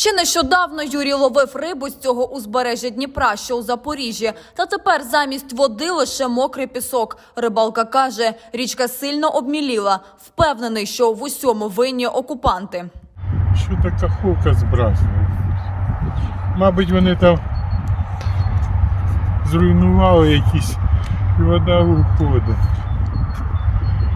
Ще нещодавно Юрій ловив рибу з цього узбережжя Дніпра, що у Запоріжжі. Та тепер замість води лише мокрий пісок. Рибалка каже, річка сильно обміліла. Впевнений, що в усьому винні окупанти. Що та каховка збрасує? Мабуть, вони там зруйнували якісь і вода виходить.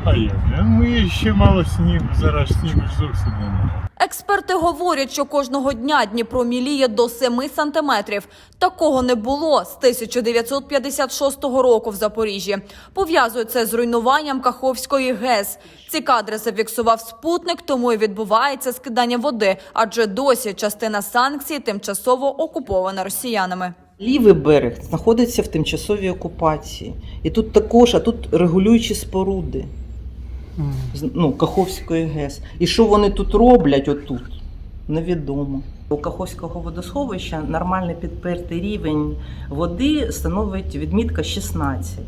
А як? же? Ну ще мало снігу, зараз снігу ж зовсім немає. Експерти говорять, що кожного дня Дніпро міліє до 7 сантиметрів. Такого не було з 1956 року в Запоріжжі. Пов'язують це з руйнуванням Каховської ГЕС. Ці кадри зафіксував спутник, тому і відбувається скидання води, адже досі частина санкцій тимчасово окупована росіянами. Лівий берег знаходиться в тимчасовій окупації. І тут також, а тут регулюючі споруди ну, Каховської ГЕС. І що вони тут роблять отут, невідомо. У Каховського водосховища нормальний підпертий рівень води становить відмітка 16.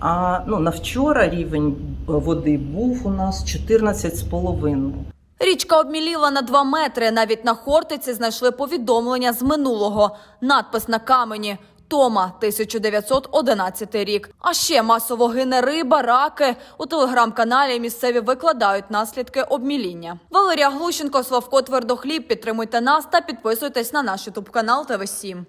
А ну, на вчора рівень води був у нас 14,5. Річка обміліла на 2 метри. Навіть на Хортиці знайшли повідомлення з минулого. Надпис на камені. Тома, 1911 рік. А ще масово гине риба, раки. У телеграм-каналі місцеві викладають наслідки обміління. Валерія Глущенко, Славко Твердохліб. Підтримуйте нас та підписуйтесь на наш ютуб канал ТВ 7